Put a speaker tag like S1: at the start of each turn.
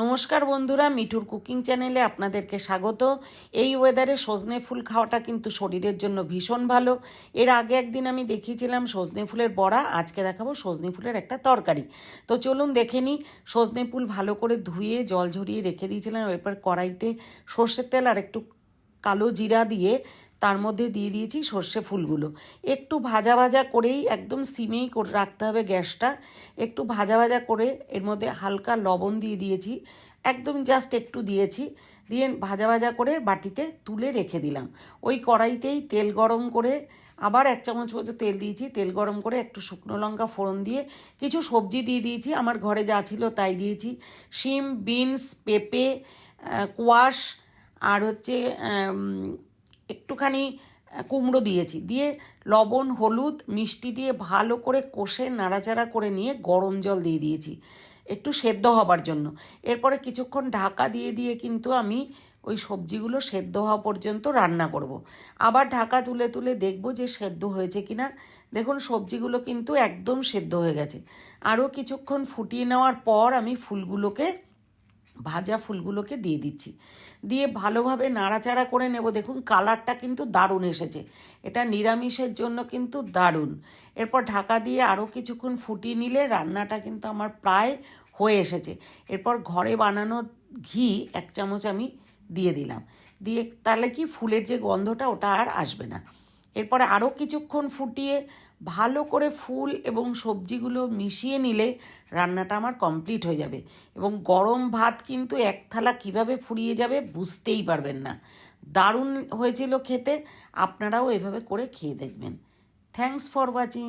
S1: নমস্কার বন্ধুরা, মিঠুর কুকিং চ্যানেলে আপনাদেরকে স্বাগত। এই ওয়েদারে সজনে ফুল খাওয়াটা কিন্তু শরীরের জন্য ভীষণ ভালো। এর আগে একদিন আমি দেখিয়েছিলাম সজনে ফুলের বড়া, আজকে দেখাবো সজনে ফুলের একটা তরকারি। তো চলুন দেখে নিই, সজনে ফুল ভালো করে ধুয়ে, জল ঝরিয়ে রেখে দিয়েছিলাম এরপর কড়াইতে সর্ষের তেল আর একটু কালো জিরা দিয়ে তার মধ্যে দিয়ে দিয়েছি সর্ষে ফুলগুলো। একটু ভাজা ভাজা করেই একদম সিমেই করে রাখতে হবে গ্যাসটা। একটু ভাজা ভাজা করে এর মধ্যে হালকা লবণ দিয়ে দিয়েছি। একদম জাস্ট একটু দিয়েছি। দিয়ে ভাজা ভাজা করে বাটিতে তুলে রেখে দিলাম। ওই কড়াইতেই তেল গরম করে আবার এক চামচ মতো তেল দিয়েছি। তেল গরম করে একটু শুকনো লঙ্কা ফোড়ন দিয়ে কিছু সবজি দিয়ে দিয়েছি। আমার ঘরে যা ছিল তাই দিয়েছি। শিম, বিনস, পেঁপে কোয়াশ আর হচ্ছে একটুখানি কুমড়ো দিয়েছি। দিয়ে লবণ, হলুদ, মিষ্টি দিয়ে ভালো করে কষে নাড়াচাড়া করে নিয়ে গরম জল দিয়ে দিয়েছি। একটু সেদ্ধ হবার জন্য। এরপরে কিছুক্ষণ ঢাকা দিয়ে দিয়ে কিন্তু আমি ওই সবজিগুলো সেদ্ধ হওয়া পর্যন্ত রান্না করব। আবার ঢাকা তুলে তুলে দেখব যে সেদ্ধ হয়েছে কিনা। দেখুন, সবজিগুলো কিন্তু একদম সেদ্ধ হয়ে গেছে। আরও কিছুক্ষণ ফুটিয়ে নেওয়ার পর আমি ফুলগুলোকে ভাজা ফুলগুলোকে দিয়ে দিচ্ছি। দিয়ে ভালোভাবে নাড়াচাড়া করে নেব। দেখুন, কালারটা কিন্তু দারুণ এসেছে। এটা নিরামিষের জন্য কিন্তু দারুণ। এরপর ঢাকা দিয়ে আরও কিছুক্ষণ ফুটিয়ে নিলে রান্নাটা কিন্তু আমার প্রায় হয়ে এসেছে। এরপর ঘরে বানানো ঘি এক চামচ আমি দিয়ে দিলাম। দিয়ে তাহলে কি ফুলের যে গন্ধটা ওটা আর আসবে না। এরপরে আরও কিছুক্ষণ ফুটিয়ে ভালো করে ফুল এবং সবজিগুলো মিশিয়ে নিলে রান্নাটা আমার কমপ্লিট হয়ে যাবে। এবং গরম ভাত কিন্তু এক থালা কীভাবে ফুরিয়ে যাবে বুঝতেই পারবেন না। দারুণ হয়েছিল খেতে, আপনারাও এভাবে করে খেয়ে দেখবেন। Thanks for watching